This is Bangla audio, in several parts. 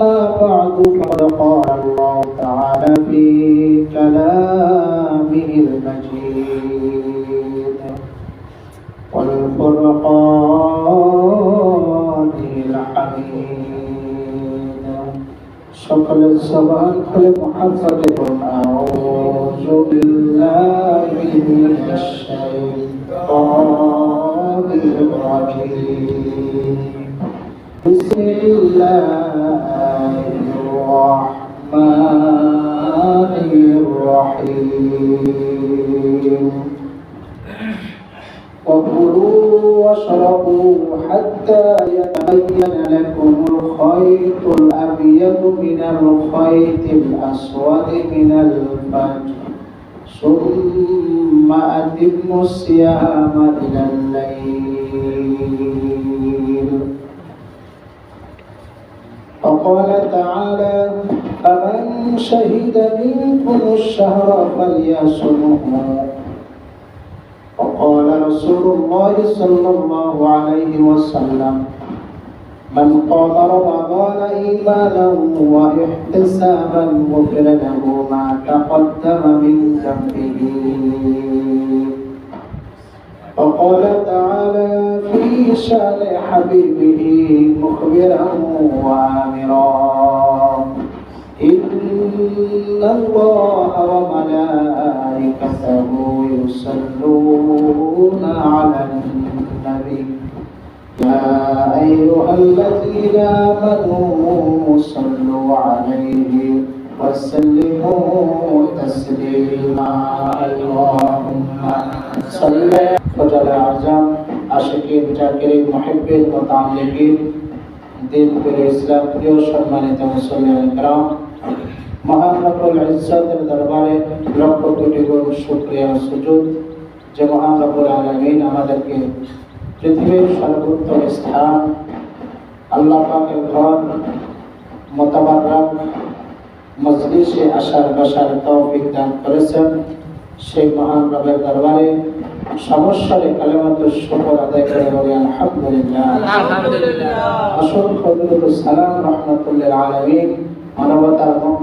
أما بعد فقد قال الله تعالى في كلامه المجيد. والفرقان الحميد. شكل الصباح لمحفظ القرآن أعوذ بالله من الشيطان الرجيم. بسم الله الرحمن الرحيم. وكلوا واشربوا حتى يتبين لكم الخيط الأبيض من الخيط الأسود من الفجر. ثم أتموا الصيام إلى الليل. وقال تعالى فمن شهد منكم الشهر فليصمه. وقال رسول الله صلى الله عليه وسلم من قام رمضان إيمانا واحتسابا غفر له ما تقدم من ذنبه. وقال تعالى في شان حبيبه مخبرا وآمرا. إن الله وملائكته يصلون على النبي يا أيها الذين آمنوا صلوا عليه وسلموا تسليما اللهم صل ফজল আজম আশিকিন জাকিরিন মুহিব্বিন মুতাআল্লিকিন দিন প্রিয় ইসলাম প্রিয় সম্মানিত মুসলিম کرام মহান রব্বুল ইজ্জতের দরবারে লক্ষ কোটি গুণ শুকরিয়া সুজুদ যে মহান রব্বুল আলামিন আমাদেরকে পৃথিবীর সর্বোত্তম স্থান আল্লাহ পাকের ঘর মোতাবারক মজলিসে আসার বসার তৌফিক দান করেছেন। সেই মহান রবের দরবারে সমস্যারে কালেমাত শুকর আদায় করে বলি আলহামদুলিল্লাহ। আলহামদুলিল্লাহ। অসংখ্য দুরুদ সালাম রহমতুল্লাহ আলামিন মানবতার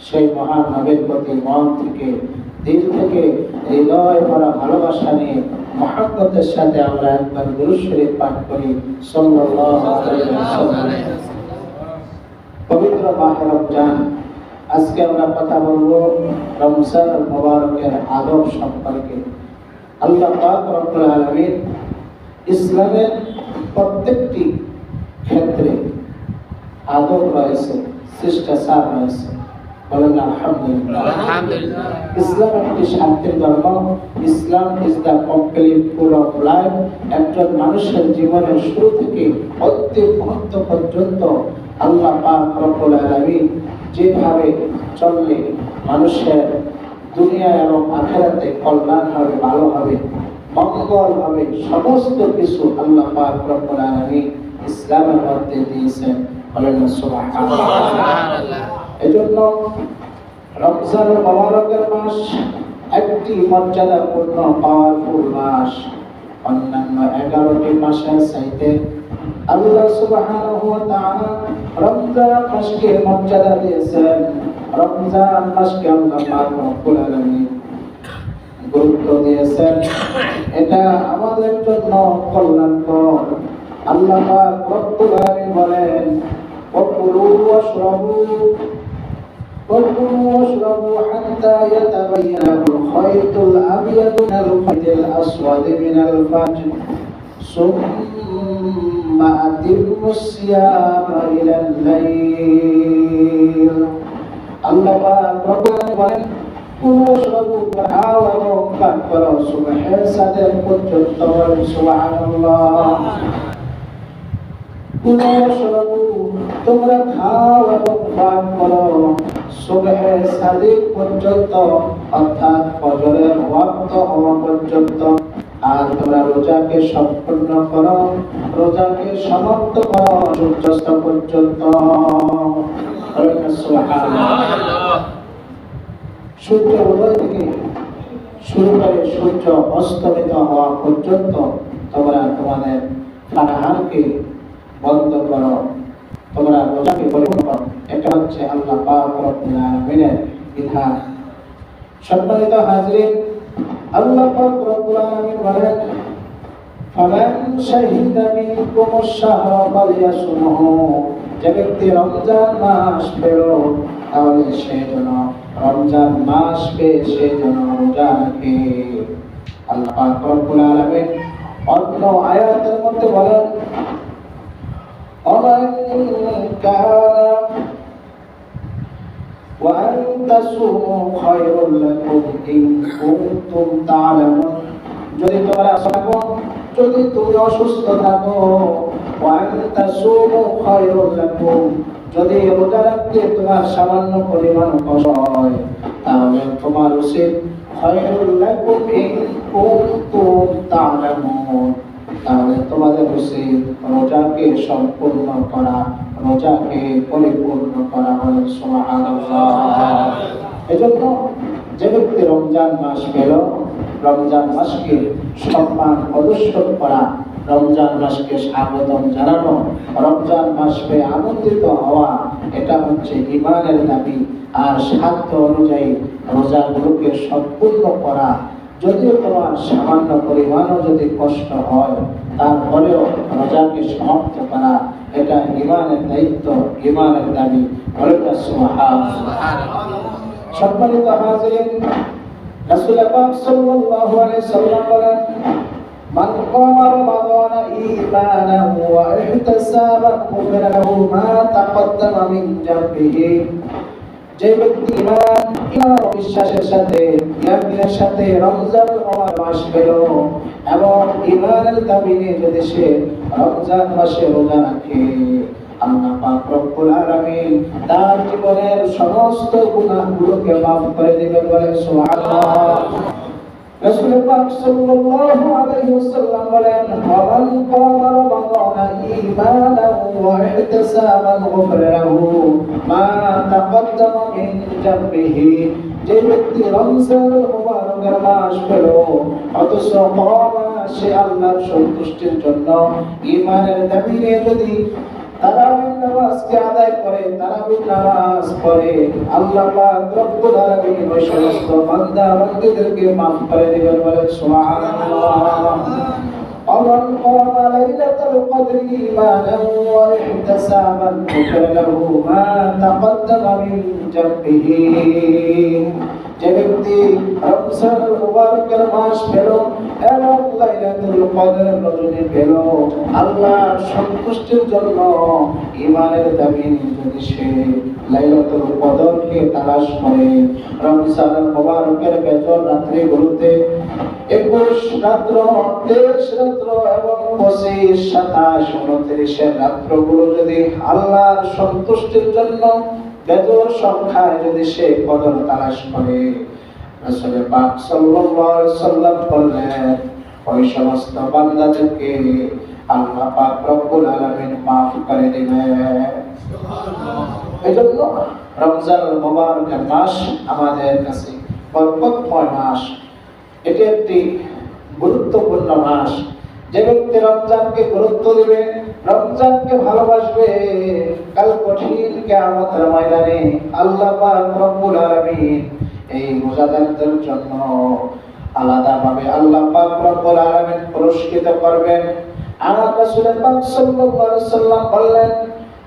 সেই মহান নবীর মন থেকে, দিল থেকে হৃদয় ভরা ভালোবাসা নিয়ে মহাব্বতের সাথে আমরা একবার গুরু শরীফ পাঠ করি। পবিত্র মাহে আজকে আমরা কথা বলব রমজান মোবারকের আদব সম্পর্কে। আল্লাহ পাক রব্বুল ইসলামের প্রত্যেকটি ক্ষেত্রে আদব রয়েছে, শিষ্টাচার রয়েছে। ইসলাম একটি শান্তির ধর্ম। Islam is the complete full of life একজন মানুষের জীবনের শুরু থেকে পর্যন্ত আল্লাহ পাক রব্বুল আলামিন যেভাবে চললে মানুষের দুনিয়া এবং আখেরাতে কল্যাণ হবে ভালো হবে মঙ্গল হবে সমস্ত কিছু আল্লাহ পাক রব্বুল আলামিন ইসলামের মধ্যে দিয়েছেন। বলেন সুবহানাল্লাহ। সুবহানাল্লাহ। এজন্য রমজান মোবারকের মাস একটি মর্যাদাপূর্ণ, পাওয়ারফুল মাস। অন্যান্য এগারোটি মাসের সাইতে আল্লাহ সুবহানাহু রমজান মাসকে মর্যাদা দিয়েছেন। রমজান মাসকে আমরা গুরুত্ব দিয়েছেন। এটা আমাদের জন্য কল্যাণকর। আল্লাহ পাক রব্বুল আলামিন বলেন وكلوا واشربوا حتى يتبين الخيط الأبيض من الخيط الأسود من الفجر ثم أتموا الصيام إلى الليل. الله أكبر. كلوا واشربوا وتعاونوا كفروا صبح صدق كنت سبحان الله. তোমরা খাও এবং পান করো সুবহের সাদিক পর্যন্ত অর্থাৎ ফজরের ওয়াক্ত হওয়া পর্যন্ত আর তোমরা রোজাকে সম্পূর্ণ করো রোজাকে সমাপ্ত করো সূর্যাস্ত পর্যন্ত সূর্য উদয় থেকে শুরু করে সূর্য অস্তমিত হওয়া পর্যন্ত তোমরা তোমাদের পানাহারকে বন্ধ করো। তোমরা রোজাকে পরিপূর্ণ করো, এটা হচ্ছে আল্লাহ পাক রব্বুল আলামিনের বিধান। সম্মানিত হাজরিন, আল্লাহ পাক রব্বুল বলেন যে ব্যক্তি রমজান মাস পেল, তাহলে সে যেন রমজান মাস পেয়ে সে যেন রোজা রাখে। আল্লাহ পাক রব্বুল আলামিন অন্য আয়াতের মধ্যে বলেন ومن كان وأن تصوموا خير لكم إن كنتم تعلمون যদি তোমরা থাকো যদি তুমি অসুস্থ থাকো وأن تصوموا خير لكم যদি রোজা রাখতে তোমার সামান্য পরিমাণ কষ্ট হয় তাহলে তোমার উচিত খয়রুল লাকুম ইন কুনতুম তা'লামুন তাহলে তোমাদের উচিত রোজাকে সম্পূর্ণ করা, রোজাকে পরিপূর্ণ করা হল এজন্য যে ব্যক্তি রমজান মাস পেল রমজান মাসকে সম্মান প্রদর্শন করা, রমজান মাসকে স্বাগতম জানানো, রমজান মাসকে আনন্দিত হওয়া, এটা হচ্ছে ইমানের দাবি। আর সাধ্য অনুযায়ী রোজাগুলোকে সম্পূর্ণ করা যদিও তোমার সামান্য পরিমাণও যদি কষ্ট হয় তারপরেও রোজাকে সমাপ্ত করা এটা ইমানের দায়িত্ব ইমানের দাবি বলেটা সুবহান সম্মানিত হাজিরিন রাসূল পাক সাল্লাল্লাহু আলাইহি সাল্লাম বলেন من قام رمضان إيمانا واحتسابا غفر له ما تقدم من ذنبه যে ব্যক্তি ইমান ইমান ও বিশ্বাসের সাথে ইয়াকিনের সাথে রমজান হওয়ার মাস পেল এবং ইমানের দাবি যদি সে রমজান মাসে রোজা রাখে, আল্লাহ পাক রব্বুল আলামিন তার জীবনের সমস্ত গুনাহগুলোকে মাফ করে দিবেন বলে সুবহানাল্লাহ। রাসূল পাক সাল্লাল্লাহু আলাইহি ওয়াসাল্লাম বলেন, ওয়ামান কামা রমাদান ঈমানান ওয়া ইহতিসাবান গুফরা মা তাকদ্দামা মিন জামবিহি যে ব্যক্তি রমজান মুবারকের মাস পেল অথচ সে আল্লাহর সন্তুষ্টির জন্য ঈমানের দাবি নিয়ে যদি তারাবির নামাজকে আদায় করে, তারাবির নামাজ পড়ে, আল্লাহ পাক ওই সমস্ত বান্দা করে বলে সুবহানাল্লাহ। ومن قام ليلة القدر إيمانا واحتسابا غفر له ما تقدم من ذنبه যে ব্যক্তি রমজান মুবারকের মাস পেল এবং লাইলাতুল কদর রজনী পেল আল্লাহর সন্তুষ্টির জন্য ইমানের দাবি নিয়ে যদি সে লাইলাতুল কদরকে তালাশ করে রমজান মুবারকের বেজর রাত্রিগুলোতে একুশ রাত্র তেইশ রাত্র এবং পঁচিশ সাতাশ উনত্রিশের রাত্রগুলো যদি আল্লাহর সন্তুষ্টির জন্য বেজর সংখ্যায় যদি সে কদর তালাশ করে আসলে পাক সাল্লাল্লাহু সাল্লাম বললেন, ওই সমস্ত বান্দাদেরকে আল্লাহ পাক রব্বুল আলামিন মাফ করে দিবেন। এজন্য রমজান মুবারকের মাস আমাদের কাছে বরকতময় মাস। এটি একটি গুরুত্বপূর্ণ মাস। যে ব্যক্তি রমজানকে গুরুত্ব দিবে, রমজানকে ভালোবাসবে, কাল কঠিন কিয়ামতের ময়দানে আল্লাহ এই রোজাদারদের জন্য আলাদাভাবে আল্লাহ রব্বুল আলামিন পুরস্কৃত করবেন। আমার সাল্লাম বললেন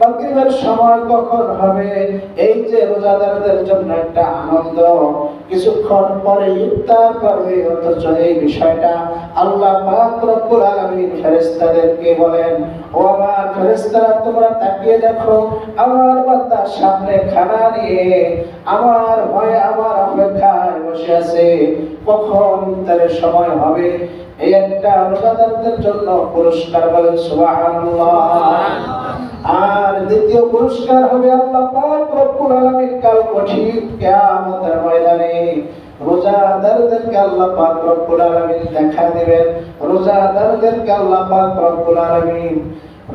মাগরিবের সময় কখন হবে? এই যে রোজাদারদের জন্য একটা আনন্দ। কিছুক্ষণ পরে ইফতার করবে, অথচ এই বিষয়টা আল্লাহ পাক রব্বুল আলামিন ফেরেশতাদেরকে বলেন, ও আমার ফেরেশতারা, তোমরা তাকিয়ে দেখো, আমার বান্দা সামনে খানা নিয়ে আমার ভয়ে আমার অপেক্ষায় বসে আছে। কখন ইফতারের সময় হবে? এই একটা রোজাদারদের জন্য পুরস্কার বলেন সুবহানাল্লাহ। আর দ্বিতীয় পুরস্কার হবে আল্লাহ পাক রব্বুল আলামিন কাল কঠিন কিয়ামতের ময়দানে। রোজাদারদেরকে আল্লাহ পাক রব্বুল আলামিন দেখা দিবেন। রোজাদারদেরকে আল্লাহ পাক রব্বুল আলামিন।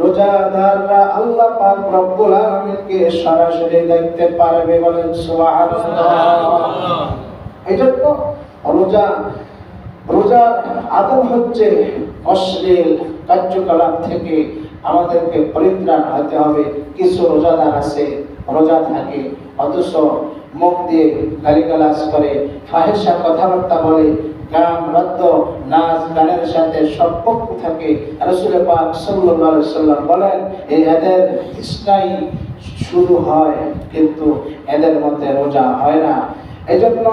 রোজাদাররা আল্লাহ পাক রব্বুল আলামিনকে সরাসরি দেখতে পারবে বলেন সুবহানাল্লাহ। রোজা, রোজার আদব হচ্ছে অশ্লীল কার্যকলাপ থেকে আমাদেরকে পরিত্রাণ হতে হবে। কিছু রোজাদার আছে, রোজা থাকে, অথচ মুখ দিয়ে গালিগালাজ করে ফাহেসা কথাবার্তা বলে, গান, রদ্দ, নাচ, গানের সাথে সম্পর্ক থাকে। রসুল পাক আলাইহি সাল্লাম বলেন এই এদের ইসলাই শুরু হয়, কিন্তু এদের মধ্যে রোজা হয় না। এই জন্য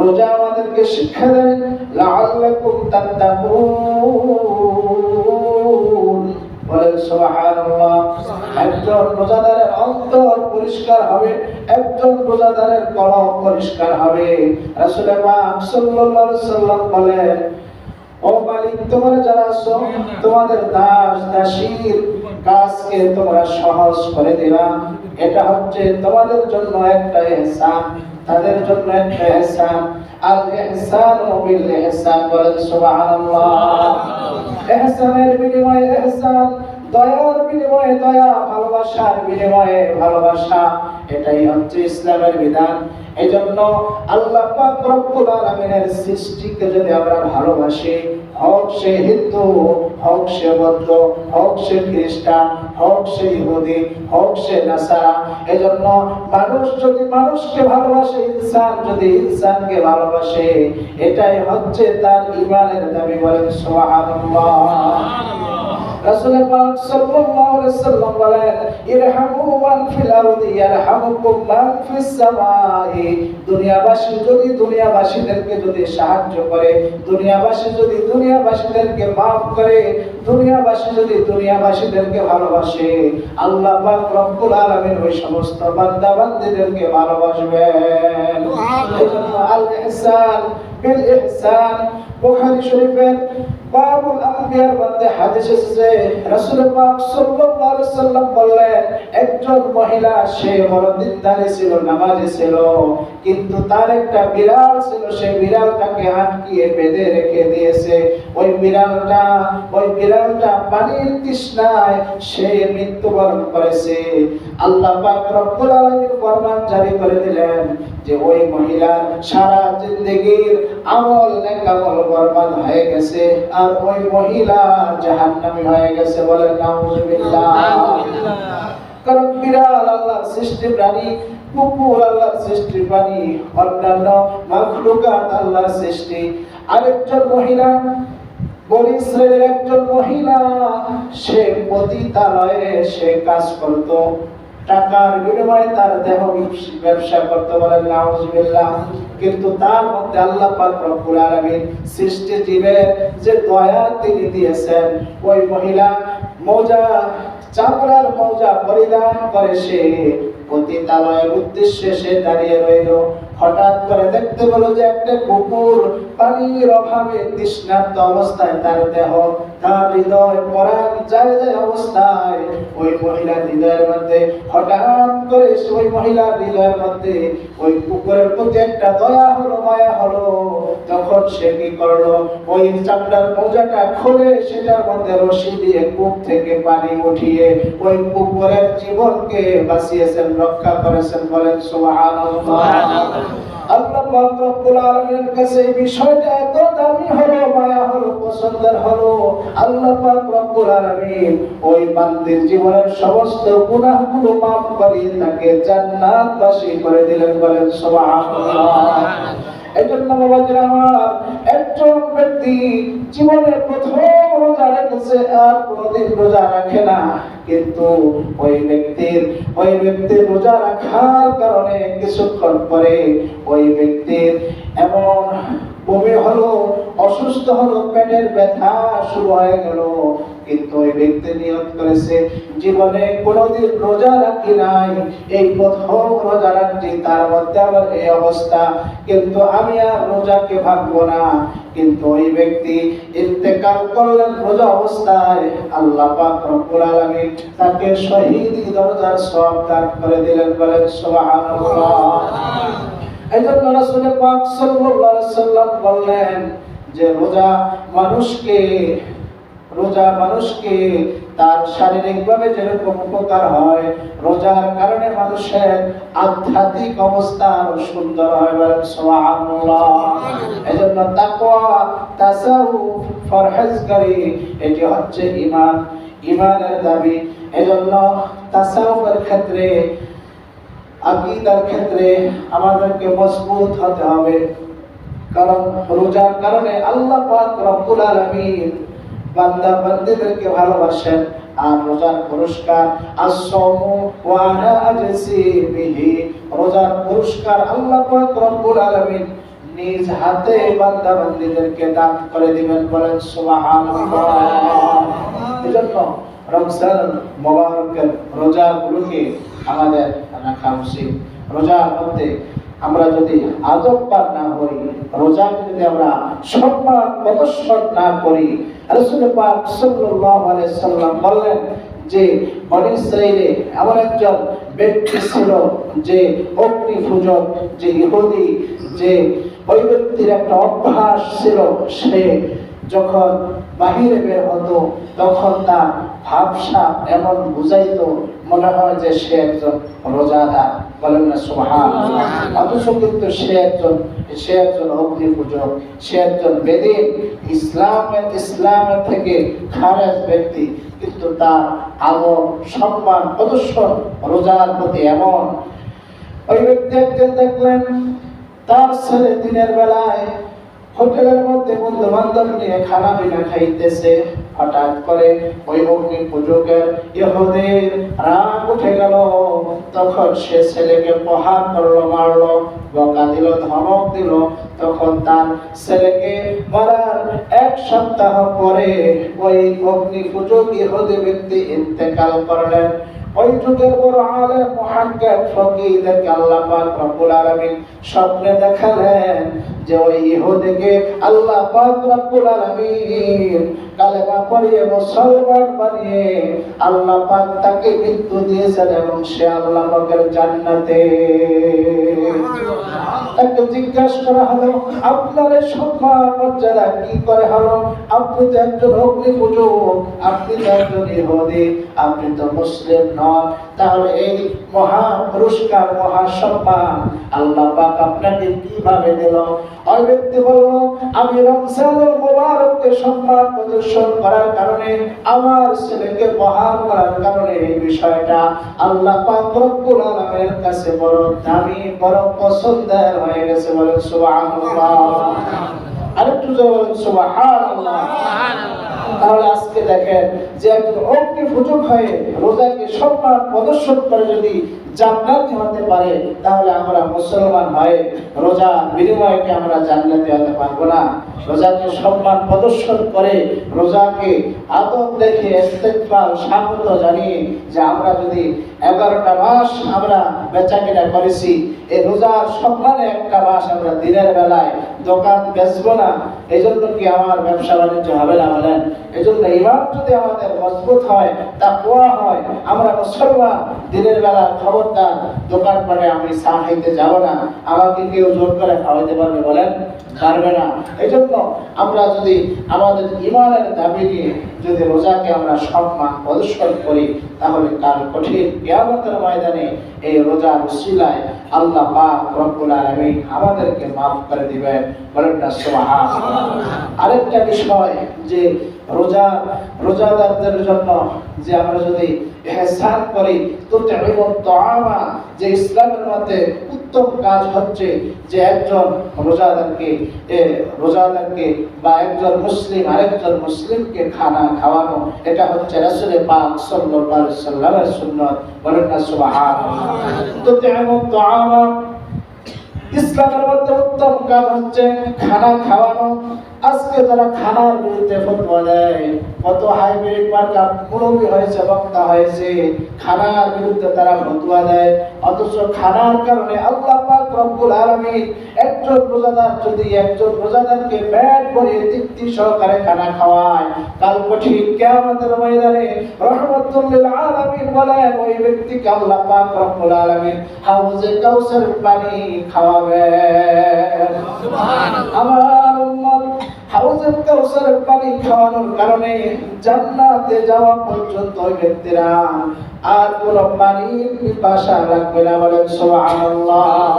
রোজা আমাদেরকে শিক্ষা দেয়, লাআল্লাকুম তাত্তাকুন। বলেন একজন অন্তর পরিষ্কার হবে, একজন কলব পরিষ্কার হবে। ও মালিক, তোমরা যারা তোমাদের দাস, দাসীর কাজকে তোমরা সহজ করে দিবা। এটা হচ্ছে তোমাদের জন্য একটা তাদের জন্য একটা ইহসান আল ইহসানু বিল ইহসান বলেন সুবহানাল্লাহ ইহসানের বিনিময়ে ইহসান দয়ার বিনিময়ে দয়া ভালোবাসার বিনিময়ে ভালোবাসা. এটাই হচ্ছে ইসলামের বিধান. এই জন্য আল্লাহ পাক রব্বুল আলামিনের সৃষ্টিকে যদি আমরা ভালোবাসি, হোক সে হিন্দু, হোক সে বৌদ্ধ, হোক সে খ্রিস্টান, হোক সে ইহুদি, হোক সে নাসারা এই জন্য মানুষ যদি মানুষকে ভালোবাসে, ইনসান যদি ইনসানকে ভালোবাসে, এটাই হচ্ছে তার ইমানের দাবি বলেন সুবহানাল্লাহ। রাসূল পাক সাল্লাল্লাহু আলাইহি সাল্লাম বলেন ইরহামু মান ফিল আরদি ইয়ারহামুকুম মান ফিস সামাই। দুনিয়াবাসী যদি দুনিয়াবাসীদেরকে যদি সাহায্য করে দুনিয়াবাসী যদি দুনিয়াবাসীদেরকে maaf করে দুনিয়াবাসী যদি দুনিয়াবাসীদেরকে ভালোবাসে আল্লাহ পাক রব্বুল আলামিন ওই সমস্ত বান্দা বান্দীদেরকে ভালোবাসবেন। আল ইহসান বিল ইহসান বুখারী শরীফের কিন্তু তার একটা বিড়াল ছিল বিড়ালটাকে বেঁধে রেখে দিয়েছে। ওই বিড়ালটা ওই বিড়ালটা পানির তৃষ্ণায় সে মৃত্যুবরণ করেছে। আল্লাহ পাক রব্বুল আলামিন ফরমান জারি করে দিলেন যে ওই মহিলার সারা জিন্দেগীর আমল নেক আমল বরবাদ হয়ে গেছে আর ওই মহিলা জাহান্নামী হয়ে গেছে বলে নাউজুবিল্লাহ। কারণ বিড়াল আল্লাহর সৃষ্টি প্রাণী কুকুর আল্লাহর সৃষ্টি প্রাণী অন্যান্য মাখলুকাত আল্লাহর সৃষ্টি। আরেকজন মহিলা বনি ইসরায়েলের একজন মহিলা সে পতিতালয়ে সে কাজ করত। টাকার বিনিময়ে তার দেহ ব্যবসা করতে বলেন, নাউজুবিল্লাহ। কিন্তু তার মধ্যে আল্লাহ পাক রব্বুল আলামিন সৃষ্টি জীবের যে দয়া তিনি দিয়েছেন, ওই মহিলা মৌজা, চামড়ার মৌজা পরিধান করে সে পতিতালয়ের উদ্দেশ্যে সে দাঁড়িয়ে রইল। হঠাৎ করে দেখতে পেল যে একটা কুকুর পানির অভাবে তৃষ্ণার্ত অবস্থায় তার দেহ, তার হৃদয় পরাণ যায় যায় অবস্থায়। ওই মহিলার হৃদয়ের মধ্যে হঠাৎ করে ওই মহিলার হৃদয়ের মধ্যে ওই কুকুরের প্রতি একটা দয়া হলো, মায়া হলো। তখন সে কি করল? ওই চামড়ার মোজাটা খুলে সেটার মধ্যে রশি দিয়ে কূপ থেকে পানি উঠিয়ে ওই কুকুরের জীবনকে বাঁচিয়েছেন, রক্ষা করেছেন বলেন সুবহানাল্লাহ। আল্লাহ পাক রব্বুল আলামিনের কাছে এই বিষয়টা এত দামি হলো, মায়া হলো, পছন্দের হলো। আল্লাহ রব্বুল আলামিন ওই বান্দির জীবনের সমস্ত গুনাহগুলো মাফ করিয়ে তাকে জান্নাতবাসী করে দিলেন, বলেন সুবহানাল্লাহ। এজন্য বাবাজিরা আমার, একজন ব্যক্তি জীবনে প্রথম রোজা রেখেছে আর কোনোদিন রোজা রাখে না। কিন্তু ওই ব্যক্তির ওই ব্যক্তির রোজা রাখার কারণে কিছুক্ষণ পরে ওই ব্যক্তির এমন বমি হলো, অসুস্থ হলো, পেটের ব্যথা শুরু হয়ে গেল। কিন্তু ওই ব্যক্তি নিয়ত করেছে, জীবনে কোনোদিন রোজা রাখি নাই। এই প্রথম রোজা রাখছি, তার মধ্যে আবার এই অবস্থা। কিন্তু আমি আর রোজাকে ভাববো না। কিন্তু ওই ব্যক্তি ইন্তেকাল করলেন রোজা অবস্থায়। আল্লাহ পাক রব্বুল আলামিন তাকে শহীদি দরজার সওয়াব দান করে দিলেন, বলেন সুবহানাল্লাহ। এই জন্য রাসূল পাক সাল্লাল্লাহু আলাইহি সাল্লাম বললেন যে রোজা মানুষকে রোজা মানুষকে তার শারীরিকভাবে যেরকম উপকার হয়, রোজার কারণে মানুষের আধ্যাত্মিক অবস্থা আরও সুন্দর হয় বলেন তাকওয়া এটি হচ্ছে ঈমান। ঈমানের দাবি। এজন্য তাসাউফের ক্ষেত্রে, আকিদার ক্ষেত্রে আমাদেরকে মজবুত হতে হবে। কারণ রোজার কারণে আল্লাহ পাক রব্বুল আলামিন বান্দা বান্দীদেরকে ভালোবাসেন। আর রোজার পুরস্কার রোজার পুরস্কার আল্লাহ রব্বুল নিজ হাতে বান্দা বান্দীদেরকে দান করে দিবেন বলেন সুবহানাল্লাহ। এজন্য রমজান রোজাগুলোকে আমাদের রাখা উচিত। রোজার মধ্যে আমরা যদি আদব পার না করি রোজাকে যদি আমরা সম্মান প্রদর্শন না করি, রাসূল পাক সাল্লাল্লাহু আলাইহি সাল্লাম বললেন যে, বনি ইসরাইলে এমন একজন ব্যক্তি ছিল যে অগ্নি পূজক যে ইহুদি, যে ওই ব্যক্তির একটা অভ্যাস ছিল, সে যখন বাহিরে বের হতো, তখন তার ভাবসা এমন বুঝাইতো মনে হয় যে সে একজন রোজাদার। বলেন না সুবহান অথচ কিন্তু সে একজন সে একজন অগ্নি পূজক সে একজন বেদিন। ইসলামের ইসলামের থেকে খারেজ ব্যক্তি কিন্তু তার আলো সম্মান প্রদর্শন রোজার প্রতি এমন। ওই ব্যক্তি একদিন দেখলেন তার ছেলে দিনের বেলায় হোটেলের মধ্যে বন্ধু বান্ধব নিয়ে খানা পিনা খাইতেছে। হঠাৎ করে ওই অগ্নি পূজকের ইহুদের রাগ উঠে গেল। তখন সে ছেলেকে প্রহার করল, মারলো, বকা দিল, ধমক দিল। তখন তার ছেলেকে মারার এক সপ্তাহ পরে ওই অগ্নি পূজক ইহুদি ব্যক্তি ইন্তেকাল করলেন। ওই যুগের বড় আলেম মুহাক্কিক ফকিহদেরকে আল্লাহ পাক রব্বুল স্বপ্নে দেখালেন। যে ওই আল্লাহ পাক রব্বুল আলামিন কালেমা পড়িয়ে মুসলমান বানিয়ে আল্লাহ পাক তাকে মৃত্যু দিয়েছেন এবং সে আল্লাহ পাকের জান্নাতে। তাকে জিজ্ঞাসা করা হলো, আপনার সম্মান মর্যাদা কি করে হলো? আপনি তো একজন অগ্নি পূজক আপনি তো একজন আপনি তো মুসলিম নন। তাহলে এই মহা পুরস্কার, মহা সম্মান আল্লাহ পাক আপনাকে কীভাবে দিল? ওই ব্যক্তি বলল আমি মুবারককে সম্মান প্রদর্শন করার কারণে, আমার ছেলেকে করার কারণে এই বিষয়টা আল্লাহ পাক রব্বুল আলামিনের কাছে বড় দামি, বড় পছন্দের হয়ে গেছে। সুবহানাল্লাহ। আরেকটু সুবহানাল্লাহ। তাহলে আজকে দেখেন যে একজন অগ্নি ফুটুক হয়ে রোজাকে সম্মান প্রদর্শন করে যদি জান্নাতি হতে পারে, তাহলে আমরা মুসলমান হয়ে রোজা বিনিময়ে আমরা জান্নাতি হতে পারব না। রোজাকে সম্মান প্রদর্শন করে, রোজাকে আদব দেখে, ইস্তেগফার, স্বাগত জানিয়ে যে আমরা যদি এগারোটা মাস আমরা বেচাকেনা করেছি এই রোজার সম্মানে একটা মাস আমরা দিনের বেলায় দোকান বেচবো না। এই জন্য কি আমার ব্যবসা বাণিজ্য হবে না বলেন? এই জন্য ইমান যদি আমাদের মজবুত হয় তা কোয়া হয়, আমরা মুসলমান দিনের বেলা খবরদার দোকান পাটে আমি চা খাইতে যাব না, আমাকে কেউ জোর করে খাওয়াইতে পারবে বলেন? পারবে না। এই জন্য আমরা যদি আমাদের ইমানের দাবি নিয়ে যদি রোজাকে আমরা সম্মান প্রদর্শন করি, তাহলে কাল কঠিন কিয়ামতের ময়দানে এই রোজার উসিলায় আল্লাহ পাক রব্বুল আলামিন আমাদেরকে মাফ করে দিবেন। বলেন না সুবহানাল্লাহ। আরেকটা বিষয় যে রোজা, রোজাদারদের জন্য যে আমরা যদি ইহসান করি তো তাআমা যে ইসলামের মধ্যে উত্তম কাজ হচ্ছে যে একজন রোজাদারকে রোজাদারকে বা একজন মুসলিম, আরেকজন মুসলিমকে খানা খাওয়ানো, এটা হচ্ছে রাসূল পাক সাল্লামের সুন্নাত। বলেন না, সুবহানাল্লাহ। তো তাআমা ইসলামের মধ্যে উত্তম কাজ হচ্ছে খানা খাওয়ানো আজকে যারা খানার বিরুদ্ধে ফতোয়া দেয়। কত হাইব্রিড মার্কা মুরব্বী হয়েছে বক্তা হয়েছে খানার বিরুদ্ধে তারা ফতোয়া দেয়। অথচ খানার কারণে আল্লাহ পাক রব্বুল আলামিন একজন রোজাদার যদি একজন রোজাদারকে পেট ভরিয়ে তৃপ্তি সহকারে খানা খাওয়ায় কাল কঠিন কিয়ামতের ময়দানে রহমতুল লিল আলামিন বলেন ওই ব্যক্তিকে আল্লাহ পাক রব্বুল আলামিন হাউজে কাউসার পানি খাওয়াবেন। আমার উম্মত হাউজে কাউসারের পানি খাওয়ানোর কারণে জান্নাতে যাওয়া পর্যন্ত ব্যক্তিরা আর কোন পানির পিপাসা রাখবে না বলেন সুবহানাল্লাহ।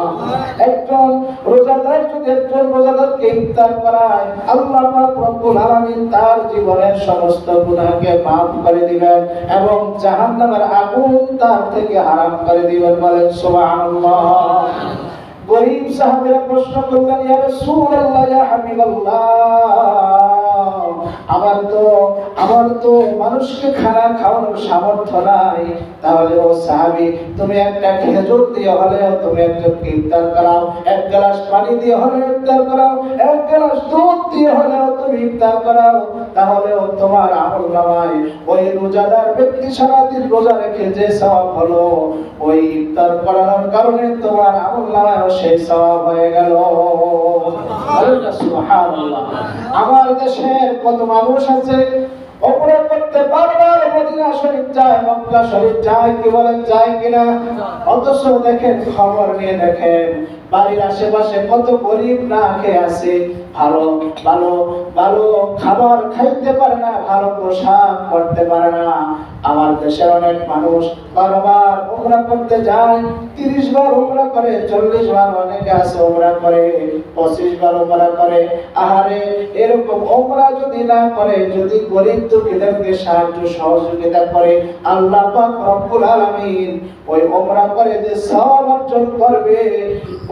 একজন রোজাদার যদি একজন রোজাদারকে ইফতার করায়, আল্লাহ পাক রব্বুল আলামিন তার জীবনের সমস্ত গুনাহকে মাফ করে দিবেন এবং জাহান্নামের আগুন তার থেকে হারাম করে দিবেন বলেন সুবহানাল্লাহ। গরিব সাহাবীরা প্রশ্ন করলেন ইয়া রাসূলুল্লাহ ইয়া হাবিবাল্লাহ। আমার তো আমার তো মানুষকে খানা খাওয়ানোর সামর্থ্য নাই। তাহলে ও সাহাবী, তুমি একটা খেজুর দিয়ে হলেও তুমি একজনকে ইফতার করাও, এক গ্লাস পানি দিয়ে হলেও ইফতার করাও, এক গ্লাস দুধ দিয়ে হলেও তুমি ইফতার করাও। তাহলেও তোমার আমল নামায়, ওই রোজাদার ব্যক্তি সারাদিন রোজা রেখে যে সওয়াব হলো, ওই ইফতার করানোর কারণে তোমার আমল নামায় সেই সওয়াব হয়ে গেল। আমার দেশের কত মানুষ আছে, অপরাধ করতে বারবার মদিনা শরীফ যায়, মক্কা শরীফ যায়, কি বলেন, যায় কিনা? অথচ দেখেন খবর নিয়ে দেখেন, বাড়ির আশেপাশে কত গরিব না খেয়ে আছে ভালো ভালো ভালো খাবার খাইতে পারে না, ভালো পোশাক করতে পারে না। আমার দেশের অনেক মানুষ বারবার উমরা করতে যায়, তিরিশ বার উমরা করে, চল্লিশ বার অনেকে আছে উমরা করে, পঁচিশ বার উমরা করে। আহারে, এরকম উমরা যদি না করে, যদি গরিব দুঃখীদেরকে সাহায্য সহযোগিতা করে, আল্লাহ পাক রব্বুল আলামিন ওই উমরা করে যে সওয়াব অর্জন করবে,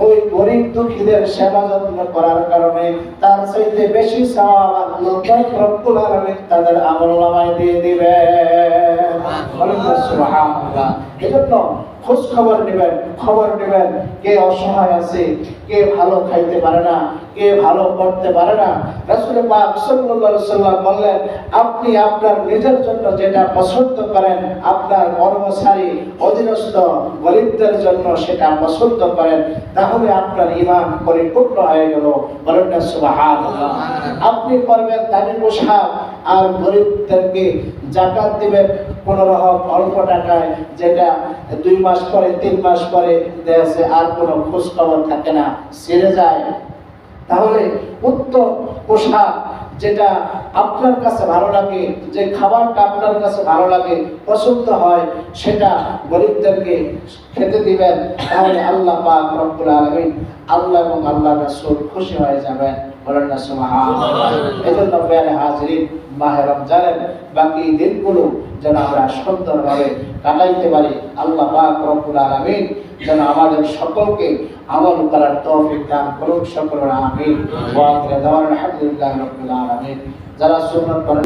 ওই গরিব দুঃখীদের সেবা যত্ন করার কারণে তার চাইতে বেশি সওয়াব আল্লাহ রব্বুল আলামিন তাদের আমলনামায় দিয়ে দিবে এজন্য খোঁজ খবর নেবেন খবর নেবেন, কে অসহায় আছে, কে ভালো খাইতে পারে না, কে ভালো করতে পারে না। রাসূল পাক সাল্লাম বললেন, আপনি আপনার নিজের জন্য যেটা পছন্দ করেন, আপনার কর্মচারী, অধীনস্থ গরিবদের জন্য সেটা পছন্দ করেন, তাহলে আপনার ইমান পরিপূর্ণ হয়ে গেল। বলেন না আপনি করবেন দামি পোশাক, আর গরিবদেরকে জাকাত দিবেন কোন রকম অল্প টাকায়, যেটা দুই মাস পরে, তিন মাস পরে দেশে আর কোনো খোঁজ খবর থাকে না, সেরে যায়। তাহলে উত্তম পোশাক যেটা আপনার কাছে ভালো লাগে, যে খাবারটা আপনার কাছে ভালো লাগে, পছন্দ হয়, সেটা গরিবদেরকে খেতে দিবেন, তাহলে আল্লাহ পাক রব্বুল আলামিন আল্লাহ এবং আল্লাহ রাসূল খুশি হয়ে যাবেন। বলেন না এজন্য হাজিরিন, মাহে রমজানের বাকি দিনগুলো যেন আমরা সুন্দরভাবে কাটাইতে পারি। আল্লাহ পাক রব্বুল আলামিন যেন আমাদের সকলকে আমল করার তৌফিক দান করুক। সকল আমিন। ওয়া আখির দাওয়ানা আলহামদুলিল্লাহি আলামিন। যারা সুন্নাত করেন